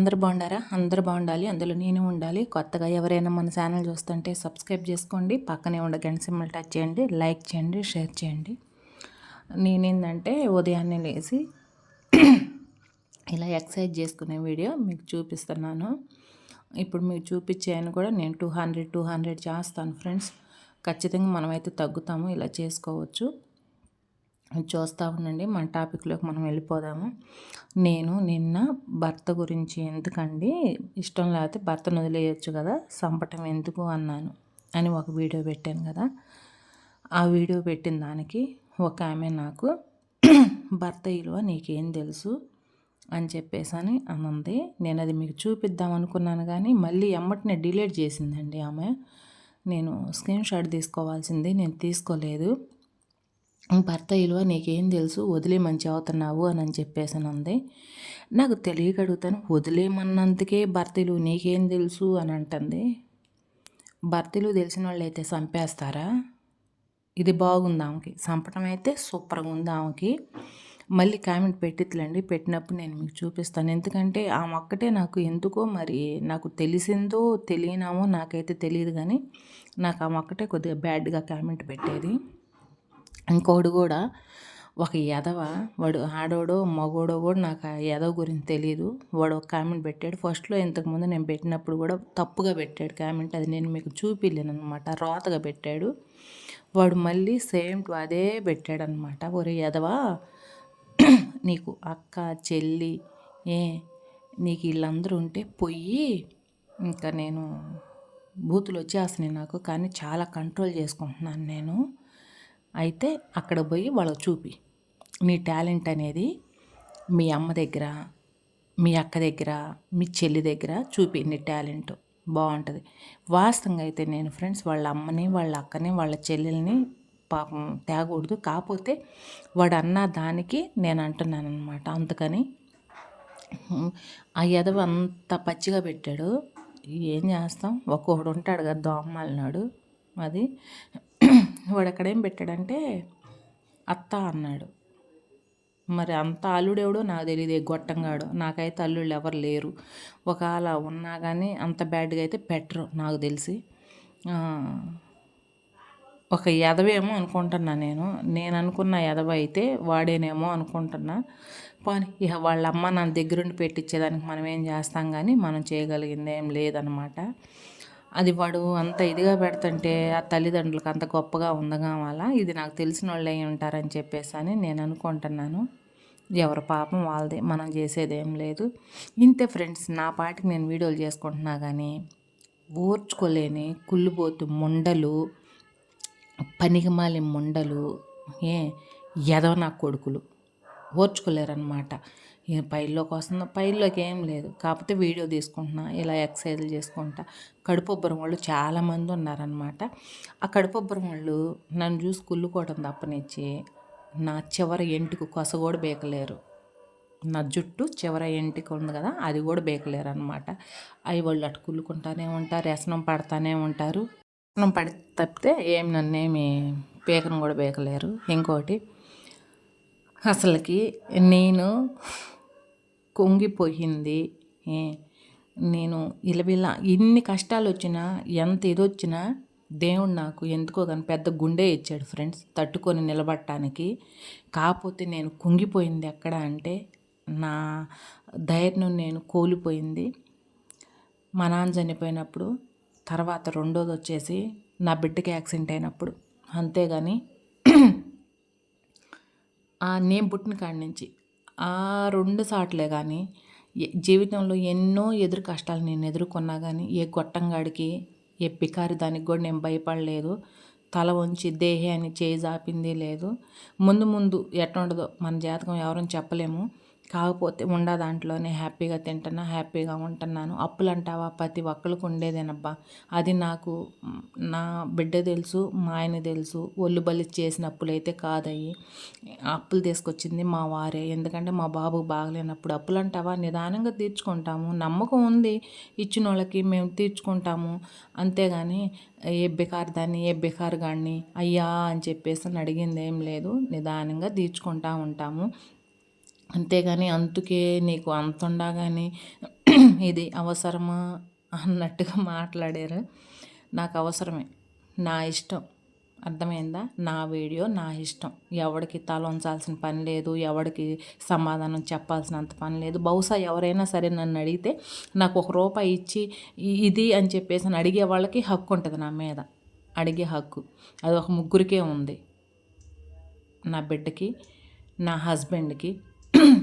అందరు బాగుండారా అందరు బాగుండాలి. అందులో నేను ఉండాలి. కొత్తగా ఎవరైనా మన ఛానల్ చూస్తుంటే సబ్స్క్రైబ్ చేసుకోండి. పక్కనే ఉండ గంట సింబల్ టచ్ చేయండి. లైక్ చేయండి. షేర్ చేయండి. నేనేంటంటే ఉదయాన్నే లేచి ఇలా ఎక్సర్సైజ్ చేసుకునే వీడియో మీకు చూపిస్తున్నాను. ఇప్పుడు మీకు చూపించాను కూడా నేను టూ హండ్రెడ్ టూ హండ్రెడ్ చేస్తాను ఫ్రెండ్స్. ఖచ్చితంగా మనమైతే తగ్గుతాము. ఇలా చేసుకోవచ్చు. చూస్తూ ఉండండి. మన టాపిక్లోకి మనం వెళ్ళిపోదాము. నేను నిన్న భర్త గురించి ఎందుకండి ఇష్టం లేకపోతే భర్తను వదిలేయచ్చు కదా సంపటం ఎందుకు అన్నాను అని ఒక వీడియో పెట్టాను కదా. ఆ వీడియో పెట్టిన దానికి ఒక ఆమె నాకు భర్త విలువ నీకేం తెలుసు అని చెప్పేసి అని నేను అది మీకు చూపిద్దాం అనుకున్నాను కానీ మళ్ళీ ఎమ్మటినే డిలీట్ చేసిందండి ఆమె. నేను స్క్రీన్ షాట్ తీసుకోవాల్సింది నేను తీసుకోలేదు. భర్త విలువ నీకేం తెలుసు? వదిలే మంచి అవుతున్నావు అని అని చెప్పేసి ఉంది నాకు తెలియక అడుగుతాను వదిలేమన్నందుకే భర్తలు నీకేం తెలుసు? అని అంటుంది భర్తలు తెలిసిన వాళ్ళు అయితే చంపేస్తారా ఇది బాగుంది ఆమెకి. చంపడం అయితే సూపర్గా ఉంది ఆమెకి. మళ్ళీ కామెంట్ పెట్టిట్లండి పెట్టినప్పుడు నేను మీకు చూపిస్తాను. ఎందుకంటే ఆమె ఒక్కటే నాకు ఎందుకో మరి నాకు తెలిసిందో తెలియనామో నాకైతే తెలియదు కానీ నాకు ఆమె ఒక్కటే కొద్దిగా బ్యాడ్గా కామెంట్ పెట్టేది. ఇంకోడు కూడా ఒక ఎదవ వాడు ఆడోడో మగోడో కూడా నాకు ఆ ఎదవ గురించి తెలియదు వాడు ఒక కామెంట్ పెట్టాడు. ఫస్ట్లో ఇంతకుముందు నేను పెట్టినప్పుడు కూడా తప్పుగా పెట్టాడు కామెంట్. అది నేను మీకు చూపిలేను అనమాట రోతగా పెట్టాడు. వాడు మళ్ళీ సేమ్ టు అదే పెట్టాడనమాట ఒరే ఎదవా నీకు అక్క చెల్లి ఏ నీకు వీళ్ళందరూ ఉంటే పొయ్యి ఇంకా నేను బూతులు వచ్చేస్తున్నాయి నాకు. కానీ చాలా కంట్రోల్ చేసుకుంటున్నాను నేను. అయితే అక్కడ పోయి వాళ్ళకి చూపి. నీ టాలెంట్ అనేది మీ అమ్మ దగ్గర మీ అక్క దగ్గర మీ చెల్లి దగ్గర చూపి నీ టాలెంట్. బాగుంటుంది. వాస్తవంగా అయితే నేను ఫ్రెండ్స్ వాళ్ళ అమ్మని వాళ్ళ అక్కని వాళ్ళ చెల్లెల్ని పాపం తేగకూడదు కాకపోతే వాడు అన్న దానికి నేను అంటున్నాను అనమాట అందుకని ఆ ఎదవ అంత పచ్చిగా పెట్టాడు. ఏం చేస్తాం? ఒక్కొక్కడు ఉంటాడు కదా దోమలనాడు. అది వాడు అక్కడేం పెట్టాడంటే అత్త అన్నాడు. మరి అంత అల్లుడెవడో నాకు తెలియదు గొట్టంగాడు. నాకైతే అల్లుళ్ళు ఎవరు లేరు. ఒకవేళ ఉన్నా కానీ అంత బ్యాడ్గా అయితే పెట్టరు నాకు తెలిసి. ఒక ఎదవేమో అనుకుంటున్నా నేను. నేను అనుకున్న ఎదవ అయితే వాడేనేమో అనుకుంటున్నా. పోనీ ఇక వాళ్ళ అమ్మ నా దగ్గరుండి పెట్టించేదానికి మనం ఏం చేస్తాం కానీ మనం చేయగలిగింది ఏం లేదనమాట. అది వాడు అంత ఇదిగా పెడుతుంటే ఆ తల్లిదండ్రులకు అంత గొప్పగా ఉండగా ఇది నాకు తెలిసిన వాళ్ళు అయి ఉంటారని చెప్పేసి అని నేను అనుకుంటున్నాను. ఎవరి పాపం వాళ్ళదే మనం చేసేది ఏం లేదు. ఇంతే ఫ్రెండ్స్ నా పాటికి నేను వీడియోలు చేసుకుంటున్నా కానీ ఓర్చుకోలేని కుళ్ళిపోతు ముండలు పనికిమాలి ముండలు ఏ ఎదవ నా కొడుకులు. ఓర్చుకోలేరనమాట పైల్లోకి వస్తుందో పైల్లోకి ఏం లేదు. కాకపోతే వీడియో తీసుకుంటున్నా ఇలా ఎక్సర్సైజ్లు చేసుకుంటా. కడుపుబ్బరం వాళ్ళు చాలామంది ఉన్నారనమాట ఆ కడుపుబ్బరం వాళ్ళు నన్ను చూసి కుళ్ళుకోవడం తప్పనిచ్చి నా చివర ఎంటికి కొస కూడా బేకలేరు. నా జుట్టు చివర ఎంటికి ఉంది కదా అది కూడా బేకలేరు అనమాట అవి వాళ్ళు అటు కుళ్ళుకుంటానే ఉంటారు వ్యసనం పడతానే ఉంటారు. వ్యసనం పడి తప్పితే ఏం నన్నేమి పీకను కూడా బేకలేరు. ఇంకోటి అసలుకి నేను కుంగిపోయింది. నేను ఇలవిలా ఇన్ని కష్టాలు వచ్చినా ఎంత ఇది వచ్చినా దేవుడు నాకు ఎందుకో కానీ పెద్ద గుండె ఇచ్చాడు ఫ్రెండ్స్ తట్టుకొని నిలబడటానికి. కాకపోతే నేను కుంగిపోయింది ఎక్కడ అంటే నా ధైర్యం నేను కోల్పోయింది. మా నాన్న చనిపోయినప్పుడు తర్వాత రెండోది వచ్చేసి నా బిడ్డకి యాక్సిడెంట్ అయినప్పుడు. అంతేగాని నేను పుట్టిన కాడి నుంచి ఆ రెండు సాట్లే కానీ జీవితంలో ఎన్నో ఎదురు కష్టాలు నేను ఎదుర్కొన్నా కానీ ఏ గొట్టంగాడికి ఏ పికారి దానికి కూడా నేను భయపడలేదు. తల వంచి దేహే అని చేయి జాపింది లేదు. ముందు ముందు ఎట్లా ఉండదో మన జాతకం ఎవరని చెప్పలేము. కాకపోతే ఉండ దాంట్లోనే హ్యాపీగా తింటున్నా హ్యాపీగా ఉంటున్నాను. అప్పులు అంటావా ప్రతి ఒక్కరికి ఉండేదేనబ్బా. అది నాకు నా బిడ్డ తెలుసు మా ఆయన తెలుసు. ఒళ్ళు బలి చేసిన అప్పులు అయితే కాదయ్యి. అప్పులు తీసుకొచ్చింది మా వారే. ఎందుకంటే మా బాబు బాగలేనప్పుడు అప్పులు అంటావా నిదానంగా తీర్చుకుంటాము. నమ్మకం ఉంది ఇచ్చిన వాళ్ళకి మేము తీర్చుకుంటాము. అంతేగాని ఏ బెకార్ దాన్ని ఏ బెకార్ గాడిని అయ్యా అని చెప్పేసి అడిగింది ఏం లేదు. నిదానంగా తీర్చుకుంటా ఉంటాము. అంతేగాని అందుకే నీకు అంత ఉండగానే ఇది అవసరమా అన్నట్టుగా మాట్లాడారు. నాకు అవసరమే. నా ఇష్టం. అర్థమైందా? నా వీడియో నా ఇష్టం. ఎవడికి తల ఉంచాల్సిన పని లేదు ఎవడికి సమాధానం చెప్పాల్సినంత పని లేదు. బహుశా ఎవరైనా సరే నన్ను అడిగితే నాకు ఒక రూపాయి ఇచ్చి ఇది అని చెప్పేసి అని అడిగే వాళ్ళకి హక్కు ఉంటుంది నా మీద. అడిగే హక్కు. అది ఒక ముగ్గురికే ఉంది. నా బిడ్డకి నా హస్బెండ్కి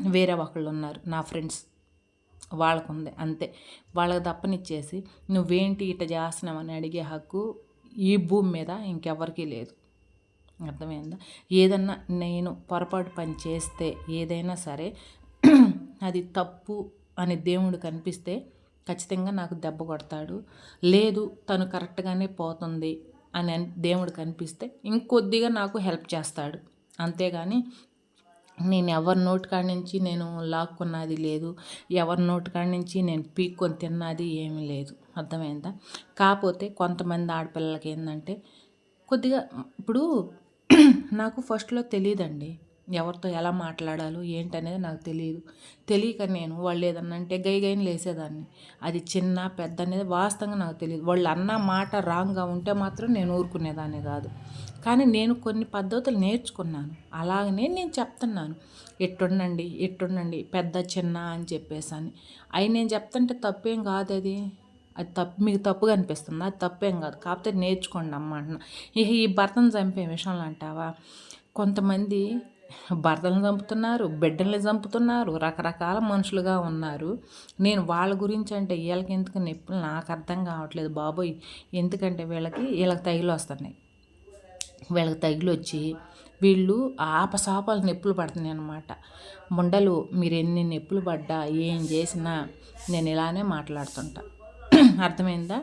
వేరే ఒకళ్ళు ఉన్నారు నా ఫ్రెండ్స్. వాళ్ళకు ఉంది అంతే. వాళ్ళకి తప్పనిచ్చేసి నువ్వేంటి ఇట చేస్తున్నావని అడిగే హక్కు ఈ భూమి మీద ఇంకెవరికీ లేదు. అర్థమైందా? ఏదన్నా నేను పొరపాటు పని చేస్తే ఏదైనా సరే అది తప్పు అని దేవుడు కనిపిస్తే ఖచ్చితంగా నాకు దెబ్బ కొడతాడు. లేదు తను కరెక్ట్గానే పోతుంది అని దేవుడు కనిపిస్తే ఇంకొద్దిగా నాకు హెల్ప్ చేస్తాడు. అంతేగాని నేను ఎవరి నోటి కాడి నుంచి నేను లాక్కున్నది లేదు ఎవరి నోటి కాడి నుంచి నేను పీక్కొని తిన్నది ఏమీ లేదు. అర్థమైందా? కాకపోతే కొంతమంది ఆడపిల్లలకి ఏంటంటే కొద్దిగా ఇప్పుడు నాకు ఫస్ట్లో తెలియదండి ఎవరితో ఎలా మాట్లాడాలో ఏంటనేది నాకు తెలియదు. తెలియక నేను వాళ్ళు ఏదన్నా అంటే గై గైని లేసేదాన్ని. అది చిన్న పెద్ద అనేది వాస్తవంగా నాకు తెలియదు. వాళ్ళు అన్న మాట రాంగ్గా ఉంటే మాత్రం నేను ఊరుకునేదాన్ని కాదు. కానీ నేను కొన్ని పద్ధతులు నేర్చుకున్నాను. అలాగనే నేను చెప్తున్నాను. ఎట్టుండండి ఎట్టుండండి పెద్ద చిన్న అని చెప్పేసి అని అవి నేను చెప్తుంటే తప్పేం కాదు అది. అది తప్పు మీకు తప్పుగా అనిపిస్తుంది. అది తప్పేం కాదు. కాకపోతే నేర్చుకోండి అమ్మ అంటున్నా. ఇక ఈ భర్తను చంపే విషయంలో అంటావా? కొంతమంది భర్తలను చంపుతున్నారు బిడ్డల్ని చంపుతున్నారు రకరకాల మనుషులుగా ఉన్నారు. నేను వాళ్ళ గురించి అంటే వీళ్ళకి ఎందుకు నొప్పులు? నాకు అర్థం కావట్లేదు బాబోయ్. ఎందుకంటే వీళ్ళకి వీళ్ళకి తగిలి వస్తున్నాయి. వీళ్ళకి తగిలి వచ్చి వీళ్ళు ఆపసాపాలు నొప్పులు పడుతున్నాయి అనమాట ముండలు మీరు ఎన్ని నొప్పులు పడ్డా ఏం చేసినా నేను ఇలానే మాట్లాడుతుంటా. అర్థమైందా?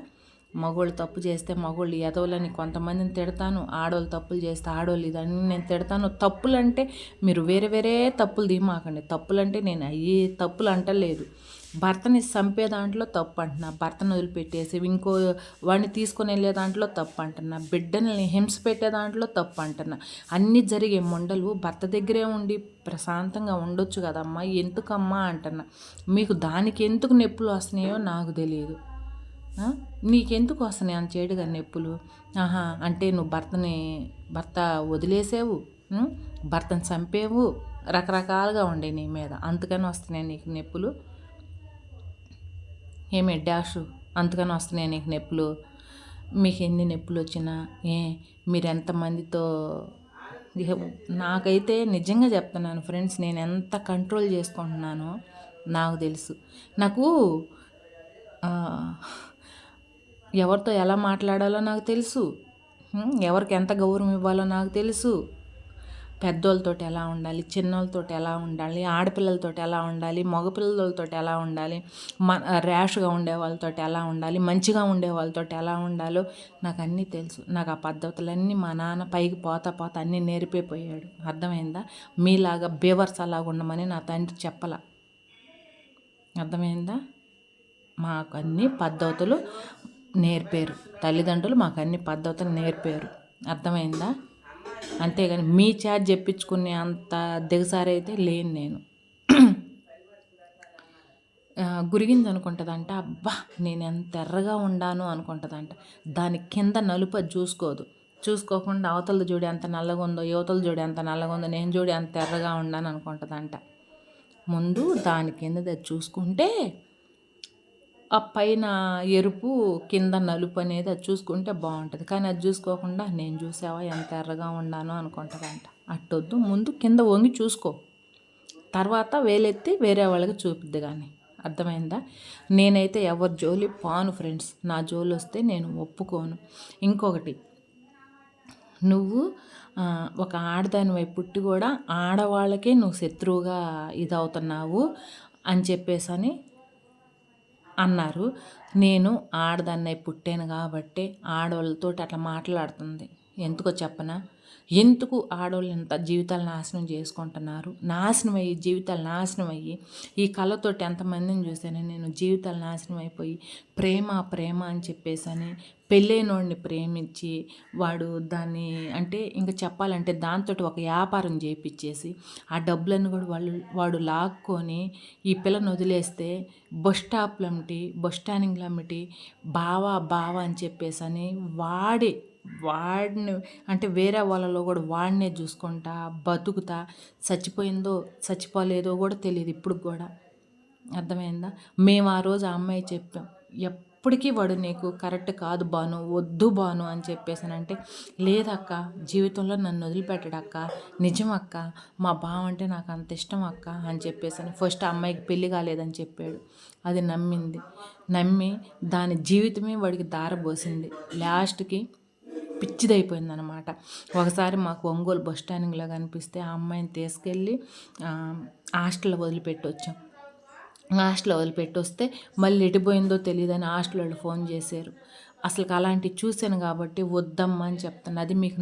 మగోళ్ళు తప్పు చేస్తే మగోళ్ళు ఎదవలని కొంతమందిని తిడతాను ఆడవాళ్ళు తప్పులు చేస్తే ఆడవాళ్ళు ఇదన్నీ నేను తిడతాను. తప్పులు అంటే మీరు వేరే వేరే తప్పులు దిమాకండి తప్పులు అంటే నేను అయ్యి తప్పులు అంటలేదు. భర్తని చంపే దాంట్లో తప్పు అంటున్నా. భర్తను వదిలిపెట్టేసి ఇంకో వాడిని తీసుకొని వెళ్ళే దాంట్లో తప్పు అంటున్నా. బిడ్డల్ని హింస పెట్టే దాంట్లో తప్పు అంటున్నా. అన్నీ జరిగే మొండలు భర్త దగ్గరే ఉండి ప్రశాంతంగా ఉండొచ్చు కదమ్మా. ఎందుకమ్మా అంటున్నా. మీకు దానికి ఎందుకు నొప్పులు వస్తున్నాయో నాకు తెలియదు. నీకెందుకు వస్తున్నాయి అని చేడుగా నొప్పులు? ఆహా అంటే నువ్వు భర్తని భర్త వదిలేసావు భర్తను చంపేవు రకరకాలుగా ఉండే నీ మీద. అందుకని వస్తున్నాయి నీకు నొప్పులు. ఏమే డాషు? అందుకని వస్తున్నాయి నీకు నొప్పులు. మీకు ఎన్ని నొప్పులు వచ్చినా ఏ మీరు ఎంతమందితో నాకైతే నిజంగా చెప్తున్నాను ఫ్రెండ్స్ నేను ఎంత కంట్రోల్ చేసుకుంటున్నానో నాకు తెలుసు. నాకు ఎవరితో ఎలా మాట్లాడాలో నాకు తెలుసు. ఎవరికి ఎంత గౌరవం ఇవ్వాలో నాకు తెలుసు. పెద్దోళ్ళతో ఎలా ఉండాలి చిన్నోళ్ళతో ఎలా ఉండాలి ఆడపిల్లలతో ఎలా ఉండాలి మగపిల్లలతో ఎలా ఉండాలి మ ర్యాష్గా ఉండే వాళ్ళతో ఎలా ఉండాలి మంచిగా ఉండే వాళ్ళతో ఎలా ఉండాలో నాకు అన్నీ తెలుసు. నాకు ఆ పద్ధతులన్నీ మా నాన్న పైకి పోతా పోతా అన్నీ నేర్పిపోయాడు. అర్థమైందా? మీలాగా బేవర్స్ అలాగ ఉండమని నా తండ్రి చెప్పల. అర్థమైందా? మాకు అన్ని పద్ధతులు నేర్పారు. తల్లిదండ్రులు మాకు అన్ని పద్ధతులు నేర్పారు. అర్థమైందా? అంతేగాని మీ చార్జ్ చెప్పించుకునే అంత దిగసారైతే లేను నేను. గురిగింది అనుకుంటుందంట అబ్బా నేను ఎంత ఎర్రగా ఉండాను అనుకుంటుందంట. దాని కింద నలుపు చూసుకోదు. చూసుకోకుండా అవతల జోడి ఎంత నల్లగా ఉందో యువతల జోడి ఎంత నల్లగా ఉందో నేను జోడి ఎంత ఎర్రగా ఉండాను అనుకుంటుందంట. ముందు దాని కింద చూసుకుంటే ఆ పైన ఎరుపు కింద నలుపు అనేది అది చూసుకుంటే బాగుంటుంది. కానీ అది చూసుకోకుండా నేను చూసావా ఎంత ఎర్రగా ఉన్నానో అనుకుంటుందంట. అట్టొద్దు. ముందు కింద వంగి చూసుకో. తర్వాత వేలెత్తి వేరే వాళ్ళకి చూపిద్ది కానీ అర్థమైందా? నేనైతే ఎవరి జోలి పాను ఫ్రెండ్స్. నా జోలి వస్తే నేను ఒప్పుకోను. ఇంకొకటి నువ్వు ఒక ఆడదాని వైపు పుట్టి కూడా ఆడవాళ్ళకే నువ్వు శత్రువుగా ఇదవుతున్నావు అని చెప్పేసి అని అన్నారు. నేను ఆడదాన్నై పుట్టాను కాబట్టి ఆడవాళ్ళతో అట్లా మాట్లాడుతుంది. ఎందుకో చెప్పనా? ఎందుకు ఆడవాళ్ళు ఇంత జీవితాలు నాశనం చేసుకుంటున్నారు? నాశనం అయ్యి జీవితాలు నాశనం అయ్యి ఈ కళతోటి ఎంతమందిని చూశాను నేను జీవితాలు నాశనం అయిపోయి ప్రేమ ప్రేమ అని చెప్పేసని పెళ్ళైనోడిని ప్రేమించి వాడు దాన్ని అంటే ఇంకా చెప్పాలంటే దాంతో ఒక వ్యాపారం చేయించేసి ఆ డబ్బులను కూడా వాళ్ళు వాడు లాక్కొని ఈ పిల్లను వదిలేస్తే బస్ స్టాప్లమ్మటి బస్ స్టాండింగ్లమ్మటి బావా బావా అని చెప్పేసి అని వాడే వాడిని అంటే వేరే వాళ్ళలో కూడా వాడినే చూసుకుంటా బతుకుతా చచ్చిపోయిందో చచ్చిపోలేదో కూడా తెలియదు ఇప్పుడు కూడా. అర్థమైందా? మేము ఆ రోజు ఆ అమ్మాయి చెప్పాం ఎప్పటికీ వాడు నీకు కరెక్ట్ కాదు బాను వద్దు బాను అని చెప్పేసానంటే లేదక్క జీవితంలో నన్ను వదిలిపెట్టడక్క నిజం అక్క మా బావ అంటే నాకు అంత ఇష్టం అక్క అని చెప్పేసాను. ఫస్ట్ అమ్మాయికి పెళ్ళి కాలేదని చెప్పాడు. అది నమ్మింది. నమ్మి దాని జీవితమే వాడికి దారబోసింది. లాస్ట్కి పిచ్చిదైపోయిందనమాట. ఒకసారి మాకు ఒంగోలు బస్ స్టాండింగ్లో కనిపిస్తే ఆ అమ్మాయిని తీసుకెళ్ళి హాస్టల్లో వదిలిపెట్టి వచ్చాం హాస్టల్లో వదిలిపెట్టి వస్తే మళ్ళీ ఎటుపోయిందో తెలియదని హాస్టల్ వాళ్ళు ఫోన్ చేశారు. అసలు అలాంటివి చూశాను కాబట్టి వద్దమ్మా అని చెప్తాను అది మీకు